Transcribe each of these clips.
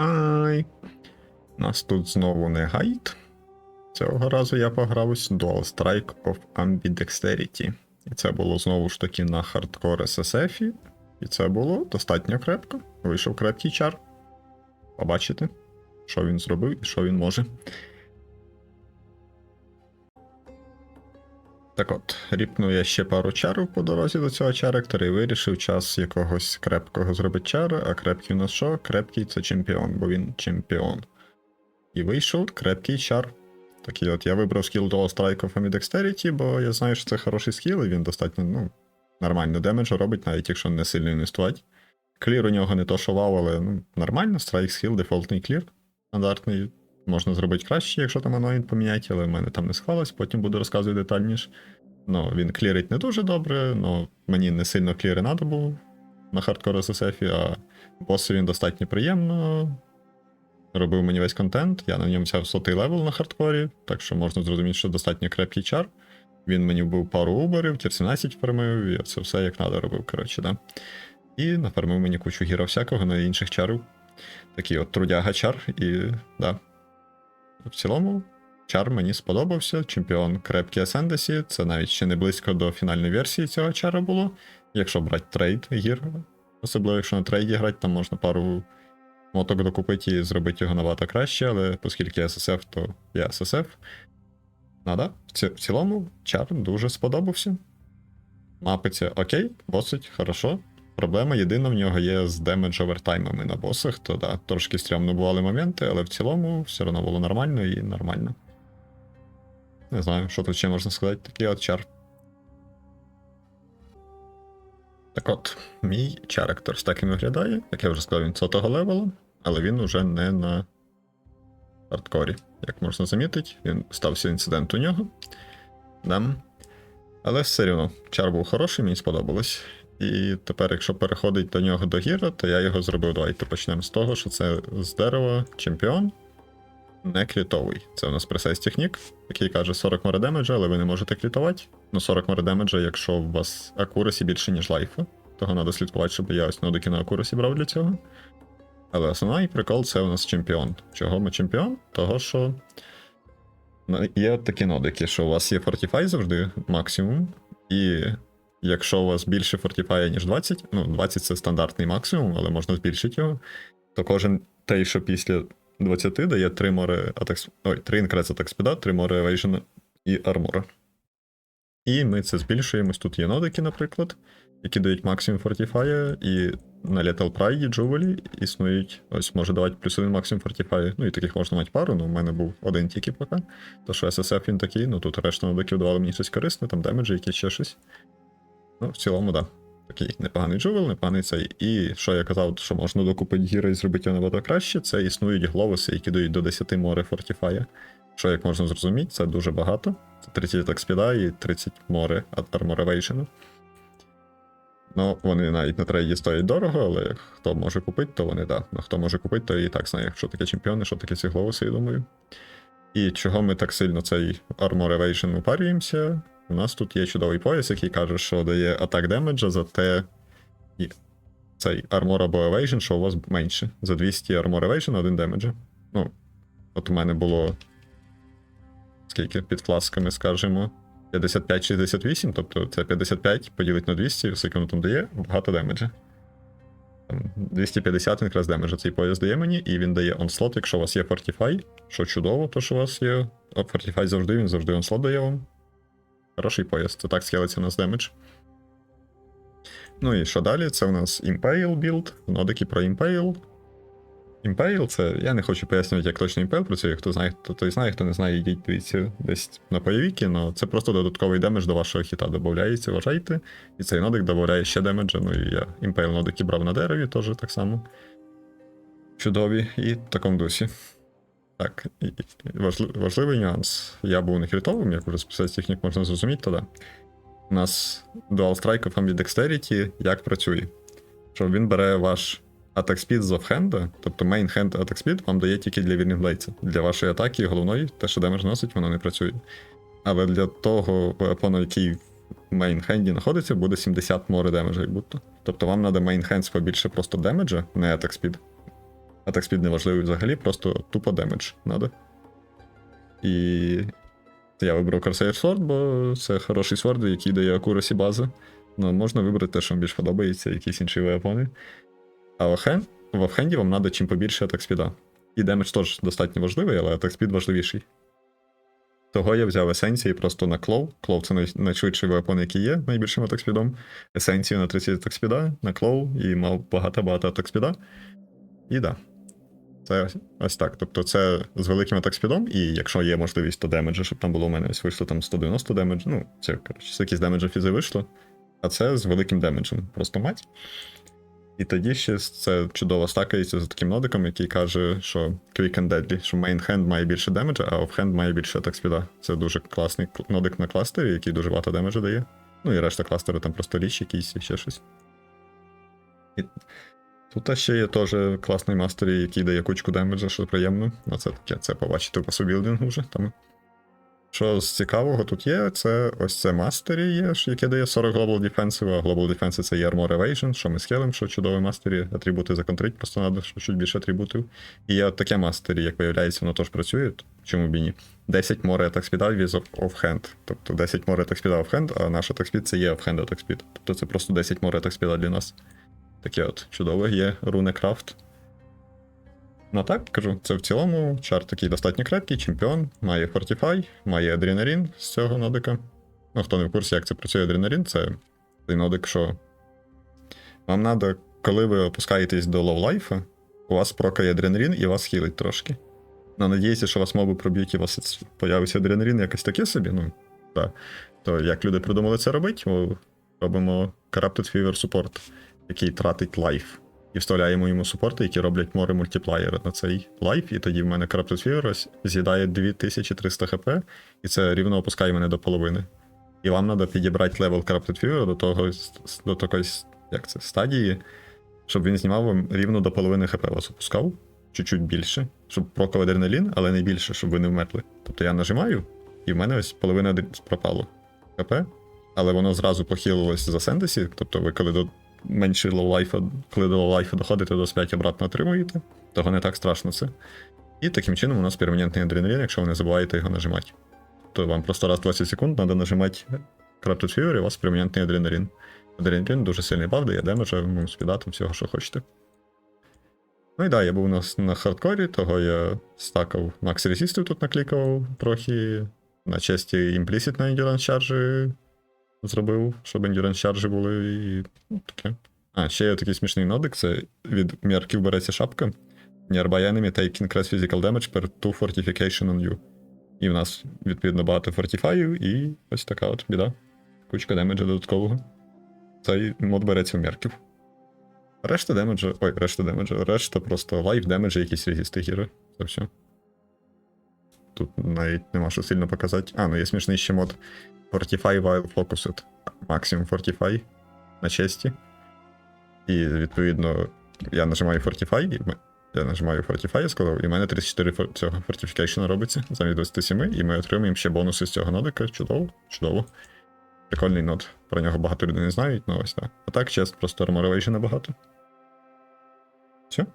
Ай. У нас тут знову не гайд. Цього разу я пограв ось Dual Strike of Ambidexterity. І це було знову ж таки на хардкор SSF. І це було достатньо крепко. Вийшов крепкий чар. Побачите, що він зробив і що він може. Так от, ріпнув я ще пару чарів по дорозі до цього чарактера і вирішив час якогось крепкого зробити чара, а крепкий у що? Крепкий це чемпіон, бо він чемпіон. І вийшов крепкий чар. Такий от я вибрав скіл Dual Strike of Ambidexterity, бо я знаю, що це хороший скіл, і він достатньо, ну, нормально демеджу робить, навіть якщо не сильно інвестувати. Клір у нього не то, що вау, але ну, нормально, страйк скіл, дефолтний клір. Стандартний. Можна зробити краще, якщо там анноїн поміняти, але в мене там не склалось, потім буду розказувати детальніше. Ну, він клірить не дуже добре, але мені не сильно кліри надо був на хардкор SSF, а боси він достатньо приємно. Робив мені весь контент, я на ньому взяв сотий левел на хардкорі, так що можна зрозуміти, що достатньо крепкий чар. Він мені вбив пару уберів, тір 17 фармив, і це все як надо робив, коротше, да. І нафармив мені кучу гіра всякого на інших чарів. Такий от трудяга чар, і да. В цілому, чар мені сподобався. Чемпіон крепкий Асендесі. Це навіть ще не близько до фінальної версії цього чара було. Якщо брати трейд гір, особливо якщо на трейді грати, там можна пару моток докупити і зробити його набагато краще, але оскільки SSF, то я SSF. Ну да, в, ці, в цілому чар дуже сподобався. Мапиться окей, босить, хорошо. Проблема єдина в нього є з демедж овертаймами на босах, то да, трошки стрьомно бували моменти, але в цілому все одно було нормально і нормально. Не знаю, що тут ще можна сказати, такий от чар. Так от, мій чарактер з таким виглядає, як я вже сказав, він сотого левела, але він уже не на хардкорі. Як можна замітити, він стався інцидент у нього. Да. Але все рівно, чар був хороший, мені сподобалось. І тепер, якщо переходить до нього до гіра, то я його зробив. Давайте почнемо з того, що це з дерева чемпіон. Не крітовий. Це у нас пресейс технік, який каже 40 море демеджа, але ви не можете крітувати. Ну 40 море демеджа, якщо у вас акурасі більше, ніж лайфу. Того треба слідкувати, щоб я ось нодики на акурасі брав для цього. Але основний прикол це у нас чемпіон. Чого ми чемпіон? Того, що є такі нодики, що у вас є Fortify завжди максимум, і Якщо у вас більше фортифає, ніж 20, ну 20 це стандартний максимум, але можна збільшити його, то кожен той, що після 20 дає 3 море атак, ой, 3 інкрес атак спіда, 3 море евейжена і армора. І ми це збільшуємо. Ось Тут є нодики, наприклад, які дають максимум фортифає, і на Lethal Pride Джувелі існують, ось може давати плюс один максимум фортифає. Ну і таких можна мати пару, ну в мене був один тільки поки. То що SSF він такий, ну тут решта нодиків давали мені щось корисне, там демеджі, якісь ще щось. Ну, в цілому, так. Да. Такий непоганий джувел, непоганий цей. І що я казав, що можна докупити гіра і зробити його набагато краще, це існують гловуси, які дають до 10 море фортифая. Що, як можна зрозуміти, це дуже багато. Це 30 атак спіда і 30 море арморевейшену. Ну, вони навіть на трейді стоять дорого, але хто може купити, то вони да. Ну, хто може купити, то і так знає, що таке чемпіони, що таке ці гловуси, я думаю. І чого ми так сильно цей Evasion упарюємося? У нас тут є чудовий пояс, який каже, що дає атак демеджа за те. І цей Armor або Evasion, що у вас менше. За 200 Armor Evasion один демеджа. Ну, от у мене було. Скільки під фласками, скажімо. 55-68, тобто це 55 поділить на 200, скільки воно там дає, багато демеджа. 250 якраз демеджа цей пояс дає мені, і він дає онслот, якщо у вас є Fortify, що чудово, то що у вас є. Fortify завжди, він завжди онслот дає вам. Хороший пояс, це так скелиться у нас демедж. Ну і що далі? Це у нас Impale білд, нодики про Impale. Impale це. Я не хочу пояснювати, як точно Impale працює. Хто знає, хто той знає, хто не знає, йдіть дивіться десь на появіки, але це просто додатковий демедж до вашого хіта додається, вважайте. І цей нодик додає ще демеджа. Ну і я Impale нодики брав на дереві, теж так само. Чудові і в такому дусі. Так, важливий нюанс. Я був не критовим, як уже з технік можна зрозуміти, тоді. У нас Dual Strike Ambidexterity як працює? Що він бере ваш Attack Speed з офхенда, тобто main hand Attack Speed вам дає тільки для блейдсів. Для вашої атаки головної, те, що демедж носить, воно не працює. Але для того weapon, який в мейнхенді знаходиться, буде 70 море демеджа, як будто. Тобто вам треба мейнхенд побільше просто демеджа, не Attack Speed. Атак спід не важливий взагалі, просто тупо демедж надо. І я вибрав Corsair Sword, бо це хороший сворд, який дає акурасі бази. Ну, можна вибрати те, що вам більш подобається, якісь інші веапони. А в Афхенді вам треба чим побільше атак спіда. І демедж теж достатньо важливий, але атак спід важливіший. Того я взяв есенції просто на клоу. Клоу це най- найшвидший веапон, який є найбільшим атак спідом. Есенцію на 30 атак спіда, на клоу, і мав багато-багато атак спіда. І да. Це ось- так. Тобто це з великим атак спідом, і якщо є можливість, то демеджа, щоб там було у мене ось вийшло там 190 демедж. Ну, це коротше, якісь демеджа фізи вийшло. А це з великим демеджем. Просто мать. І тоді ще це чудово стакається з таким нодиком, який каже, що Quick and Deadly, що мейнхенд має більше демеджа, а офхенд має більше атак спіда. Це дуже класний нодик на кластері, який дуже багато демеджа дає. Ну і решта кластеру там просто річ якийсь і ще щось. Тут ще є теж класний мастері, який дає кучку демеджа, що приємно. Ну це таке, це побачити по субілдингу вже там. Що з цікавого тут є, це ось це мастері є, яке дає 40 Global Defensive, а Global Defensive це є Armor Evasion, що ми схилим, що чудовий мастері, атрибути законтрить, просто треба, чуть більше атрибутів. І є от таке мастері, як виявляється, воно теж працює, чому б і ні. 10 море атак спіда with офхенд. Тобто 10 море атак спіда офхенд, а наш атак спід це є офхенд атак спід. Тобто це просто 10 море атак спіда для нас. Таке от чудове є рунекрафт. Ну так, кажу, це в цілому чар такий достатньо крепкий, чемпіон, має Fortify, має адреналін з цього нодика. Ну, хто не в курсі, як це працює адреналін, це той нодик, що вам треба, коли ви опускаєтесь до лоу-лайфа, у вас прокає адреналін і вас хілить трошки. Ну, надіюся, що вас моби проб'ють і у вас появиться адреналін якось таке собі. Ну, так. То як люди придумали це робити, робимо Corrupted Fever Support, який тратить лайф. І вставляємо йому супорти, які роблять море мультиплеєра на цей лайф, і тоді в мене Corrupted Fever з'їдає 2300 хп, і це рівно опускає мене до половини. І вам треба підібрати левел Corrupted Fever до того, до такої, як це, стадії, щоб він знімав вам рівно до половини хп вас опускав, чуть-чуть більше, щоб прокав адреналін, але не більше, щоб ви не вмерли. Тобто я нажимаю, і в мене ось половина пропало хп, але воно зразу похилилось за сендесі, тобто ви коли до менше лоу-лайфа, коли до лоу-лайфа доходите до 5 обратно отримуєте, того не так страшно це. І таким чином у нас перманентний адреналін, якщо ви не забуваєте його нажимати. То вам просто раз в 20 секунд треба нажимати Corrupted Fever, і у вас перманентний адреналін. Адреналін дуже сильний баф, дає демеджа, ну, спіда, там всього, що хочете. Ну і да, я був на, на хардкорі, того я стакав Max Resistів тут наклікав трохи. На честі Implicit на Endurance Charge зробив, щоб Charge були і таке. А, ще є такий смішний нодик, це від м'ярків береться шапка. Nearby enemy take increased physical damage per 2 fortification on you. І в нас, відповідно, багато фортифаїв, і ось така от біда. Кучка демеджа додаткового. Цей мод береться в м'ярків. Решта демеджа. Ой, решта демеджа. Решта просто лайф демеджа, якісь резісти гіри. Це все. Тут навіть нема що сильно показати. А, ну є смішний ще мод Fortify while focused. Максимум Fortify на честі. І відповідно я нажимаю Fortify, і я нажимаю Fortify, я сказав, і в мене 34 фор- цього Fortification робиться замість 27, і ми отримуємо ще бонуси з цього нодика. Чудово, чудово. Прикольний нод. Про нього багато людей не знають, ну ось так. А так, чесно, просто Armor Evasion набагато. Все.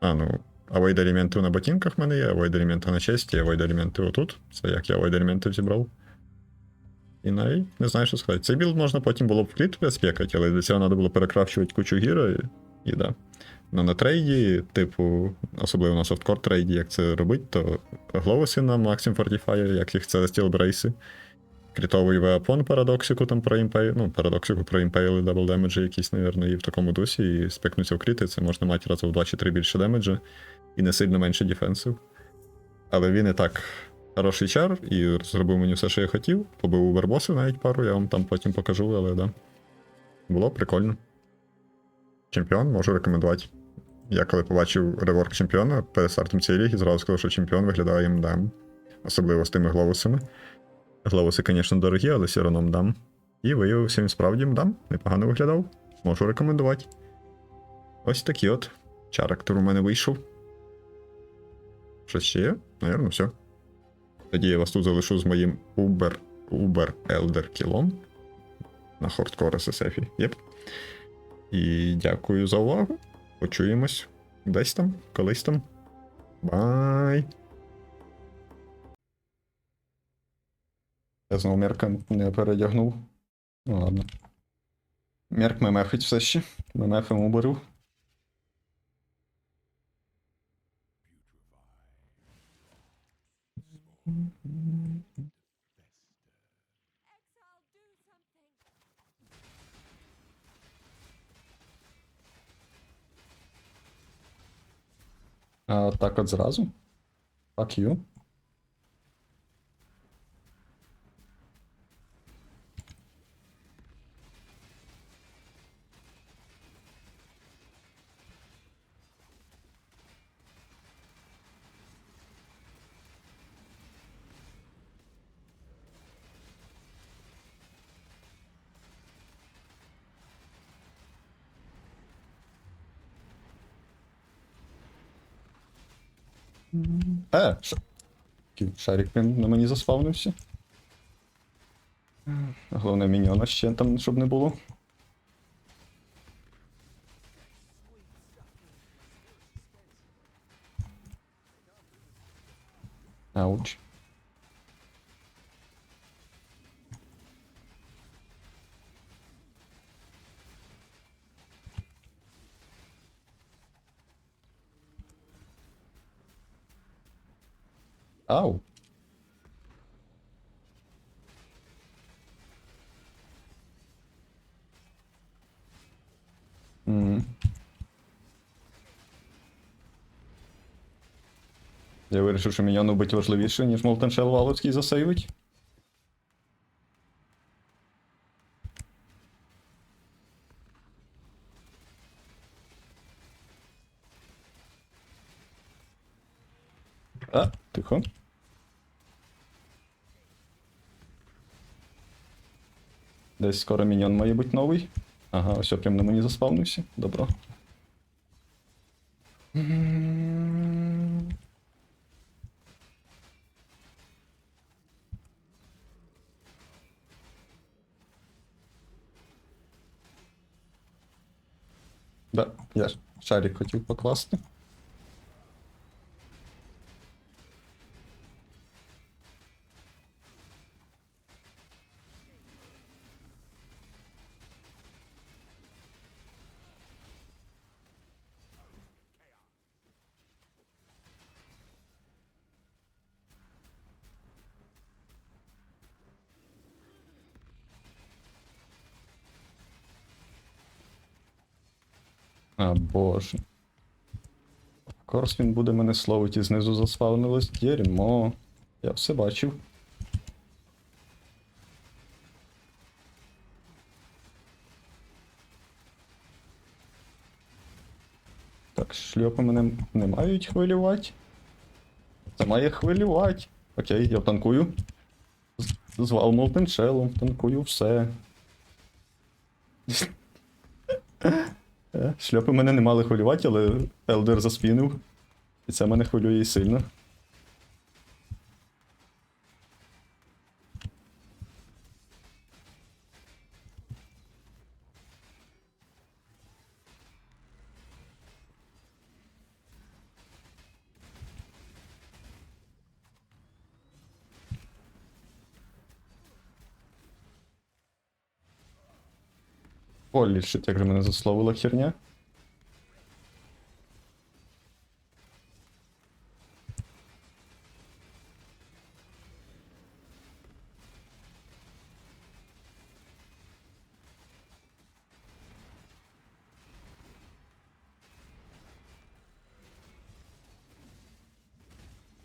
А, ну, авойд елементи на ботинках в мене є, авойд елементи на честі, авойд елементи отут. Це як я авойд елементи зібрав. І навіть не знаю, що сказати. Цей білд можна потім було б кліт спекати, але для цього треба було перекрафчувати кучу гіра і, і да. Ну на трейді, типу, особливо на софткор трейді, як це робить, то глоуси на Maxim Fortifier, як їх це Steel Brace, крітовий веапон парадоксику там про імпей, ну, парадоксику про імпейли дабл демеджі якісь, навірно, і в такому дусі, і спекнуться в кріти, це можна мати разів в 2 чи 3 більше демеджа, і не сильно менше дефенсив. Але він і так хороший чар, і зробив мені все, що я хотів. Побив у вербосів навіть пару, я вам там потім покажу, але да. Було прикольно. Чемпіон можу рекомендувати. Я коли побачив реворк чемпіона перед стартом цієї ліги, зразу сказав, що чемпіон виглядає мдам. Особливо з тими гловусами. Гловуси, звісно, дорогі, але все одно мдам. І виявився він справді мдам, непогано виглядав. Можу рекомендувати. Ось такий от чарактер у мене вийшов. Щось ще є? Навірно, все. Тоді я вас тут залишу з моїм Uber Uber Elder кілом на Hardcore SSF. Єп. І дякую за увагу. Почуємось Десь там, колись там. Бай. Я знову мерка не передягнув. Ну ладно. Мерк мемефить все ще. Мемефим уберу. А так от зразу? Fuck you. Е, ш... Шарик він на мені заспавнився. Головне міньона ще там, щоб не було. Ауч. Ау. Мгм. Я вирішив, що міньйону бути важливіше, ніж Молтеншел Валовський засейвить. А, тихо. Десь скоро міньйон має бути новий. Ага, ось я прям на мені заспавнився. Добро. Да, я шарик хотів покласти. А, боже. Корс він буде мене словити і знизу заспавнилось дерьмо. Я все бачив. Так, шльопи мене не мають хвилювати. Це має хвилювати. Окей, я танкую. Звал Молтеншелом, танкую все. Е, Шльопи мене не мали хвилювати, але Елдер заспінив. І це мене хвилює і сильно. Олі, шит, як же мене засловила херня.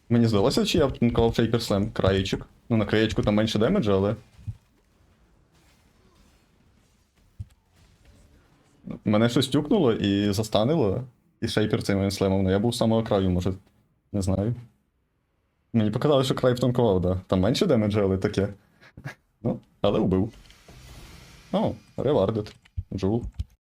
Мені здалося, чи я втанкував Shaper Slam краєчок. Ну, на краєчку там менше демеджа, але. Мене щось тюкнуло і застанило, і шейпер цим слемав, але я був з самого краю, може. Не знаю. Мені показали, що край втанкував, да. Там менше демеджа, але таке. Ну, але убив. О, ревардит. Джул.